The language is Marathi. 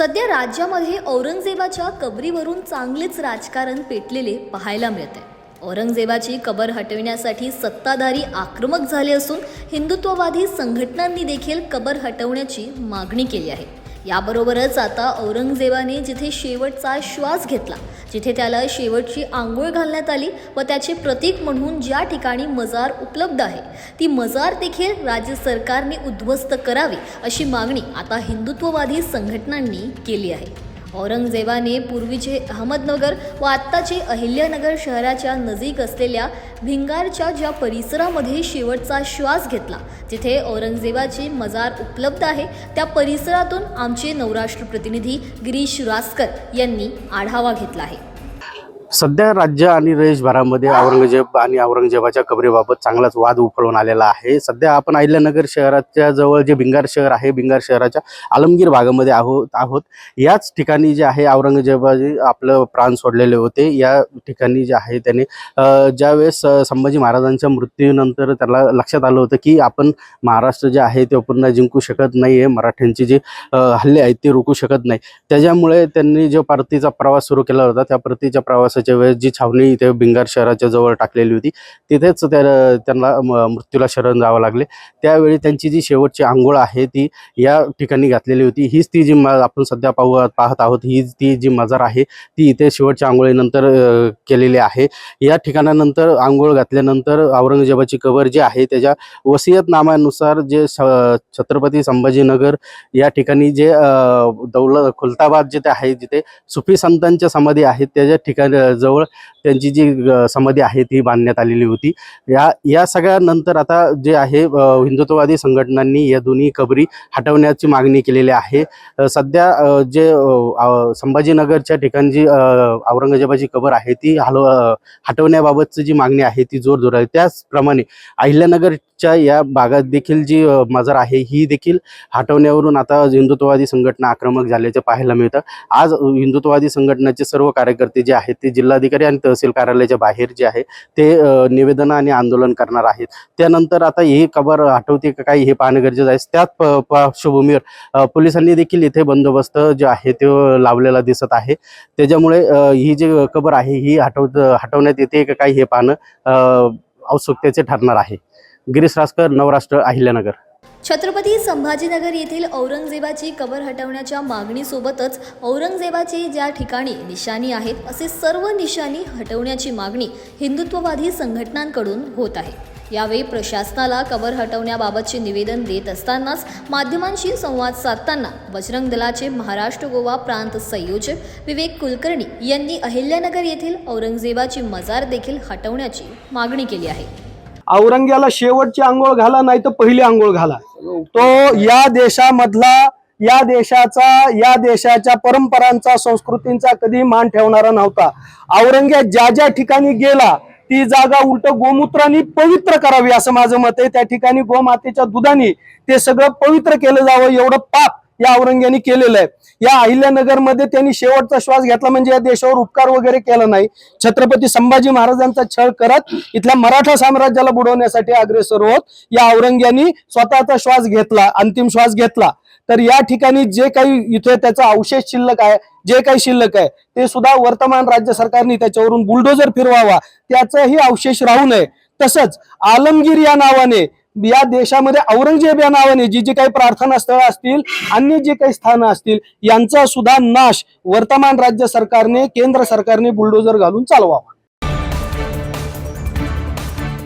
सध्या राज्यामध्ये औरंगजेबाच्या कबरीवरून चांगलेच राजकारण पेटलेले पाहायला मिळते औरंगजेबाची कबर हटविण्यासाठी सत्ताधारी आक्रमक झाले असून हिंदुत्ववादी संघटनांनी देखील कबर हटवण्याची मागणी केली आहे. याबरोबरच आता औरंगजेबाने जिथे शेवटचा श्वास घेतला जिथे त्याला शेवटची आंघोळ घालण्यात आली व त्याचे प्रतीक म्हणून ज्या ठिकाणी मजार उपलब्ध आहे ती मजार देखील राज्य सरकारने उद्ध्वस्त करावी अशी मागणी आता हिंदुत्ववादी संघटनांनी केली आहे. औरंगजेबाने पूर्वीचे अहमदनगर व आत्ताचे अहिल्यानगर शहराच्या नजीक असलेल्या भिंगारच्या ज्या परिसरामध्ये शेवटचा श्वास घेतला जिथे औरंगजेबाची मजार उपलब्ध आहे त्या परिसरातून आमचे नवराष्ट्र प्रतिनिधी गिरीश रासकर यांनी आढावा घेतला आहे. सध्या राज्य आणि देशभरामध्ये औरंगजेब आणि औरंगजेबाच्या कबरेबाबत चांगलाच वाद उफळून आलेला आहे. सध्या आपण अहिल्यानगर शहराच्या जवळ जे भिंगार शहर आहे भिंगार शहराच्या आलमगीर भागामध्ये आहोत आहोत. याच ठिकाणी जे आहे औरंगजेबाजी आपलं प्राण सोडलेले होते या ठिकाणी जे आहे त्याने ज्यावेळेस संभाजी महाराजांच्या मृत्यूनंतर त्याला लक्षात आलं होतं की आपण महाराष्ट्र जे आहे ते पुन्हा जिंकू शकत नाही आहे मराठ्यांचे जे हल्ले आहेत ते रोखू शकत नाही. त्याच्यामुळे त्यांनी जो परतीचा प्रवास सुरू केला होता त्या परतीच्या पावसाच्या वेळेस जी छावणी इथे भिंगार शहराच्या जवळ टाकलेली होती तिथेच त्या त्यांना म- मृत्यूला शरण जावं लागले. त्यावेळी त्यांची जी शेवटची आंघोळ आहे ती या ठिकाणी घातलेली होती. हीच ती जी आपण सध्या पाहू पाहत आहोत ही ती जी मजार आहे ती इथे शेवटच्या आंघोळीनंतर केलेली आहे. या ठिकाणानंतर आंघोळ घातल्यानंतर औरंगजेबाची कबर जी आहे त्याच्या वसियतनाम्यानुसार जे छत्रपती संभाजीनगर या ठिकाणी जे दौल खुलताबाद जिथे आहे जिथे सुफी संतांच्या समाधी आहेत त्याच्या ठिकाणी जवळ त्यांची जी समाधी आहे ती बांधण्यात आलेली होती. या या सगळ्यानंतर आता जे आहे हिंदुत्ववादी संघटनांनी या दोन्ही कबरी हटवण्याची मागणी केलेली आहे. सध्या जे संभाजीनगरच्या ठिकाणची जी औरंगजेबाची कबर आहे ती हलव हटवण्याबाबतची जी मागणी आहे ती जोर जोर आहे. त्याचप्रमाणे अहिल्यानगरच्या या भागात देखील जी मजर मजार आहे ही देखील हटवण्यावरून आता हिंदुत्ववादी संघटना आक्रमक झाल्याचे पाहायला मिळतं. आज हिंदुत्ववादी संघटनाचे सर्व कार्यकर्ते जे आहेत ते जिल्हाधिकारी आणि तहसील कार्यालयाच्या बाहेर जे आहे ते निवेदन आणि आंदोलन करणार आहेत. त्यानंतर आता ही कबर हटवते का काही हे पाहणं गरजेचं आहे. त्याच प- पार्श्वभूमीवर पोलिसांनी देखील इथे बंदोबस्त जे आहे तो लावलेला दिसत आहे. त्याच्यामुळे ही जी कबर आहे ही हटव हटवण्यात येते का काही हे पाहणं आवश्यकतेचे औत्सुकतेचे ठरणार आहे. गिरीश रासकर नवराष्ट्र अहिल्यानगर. छत्रपती संभाजीनगर येथील औरंगजेबाची कबर हटवण्याच्या मागणीसोबतच औरंगजेबाची ज्या ठिकाणी निशाणी आहेत असे सर्व निशाणी हटवण्याची मागणी हिंदुत्ववादी संघटनांकडून होत आहे. यावेळी प्रशासनाला कबर हटवण्याबाबतचे निवेदन देत असतानाच माध्यमांशी संवाद साधताना बजरंग दलाचे महाराष्ट्र गोवा प्रांत संयोजक विवेक कुलकर्णी यांनी अहिल्यानगर येथील औरंगजेबाची मजार देखील हटवण्याची मागणी केली आहे. औरंग्याला शेवटची आंघोळ घाला नाही तर पहिली आंघोळ घाला. तो या देशामधला या देशाचा या देशाच्या परंपरांचा संस्कृतींचा कधी मान ठेवणारा नव्हता. औरंग्या ज्या ज्या ठिकाणी गेला ती जागा उलट गोमूत्राने पवित्र करावी असं माझं मत आहे. त्या ठिकाणी गोमातेच्या दुधाने ते सगळं पवित्र केलं जावं एवढं पाप या औरंग्याने केलेलं आहे. या अहिल्यानगरमध्ये त्यांनी शेवटचा श्वास घेतला म्हणजे या देशावर उपकार वगैरे केला नाही. छत्रपती संभाजी महाराजांचा छळ करत इथल्या मराठा साम्राज्याला बुडवण्यासाठी अग्रेसर होत या औरंग्यानी स्वतःचा श्वास घेतला अंतिम श्वास घेतला. तर या ठिकाणी जे काही इथे त्याचा अवशेष शिल्लक आहे जे काही शिल्लक आहे ते सुद्धा वर्तमान राज्य सरकारने त्याच्यावरून बुलडोजर फिरवावा त्याचाही अवशेष राहू नये. तसंच आलमगीर या नावाने या देशामध्ये औरंगजेब या नावाने जी जी काही प्रार्थना स्थळं असतील अन्य जे काही स्थानं असतील यांचा सुद्धा नाश वर्तमान राज्य सरकारने केंद्र सरकारने बुलडोजर घालून चालवावा.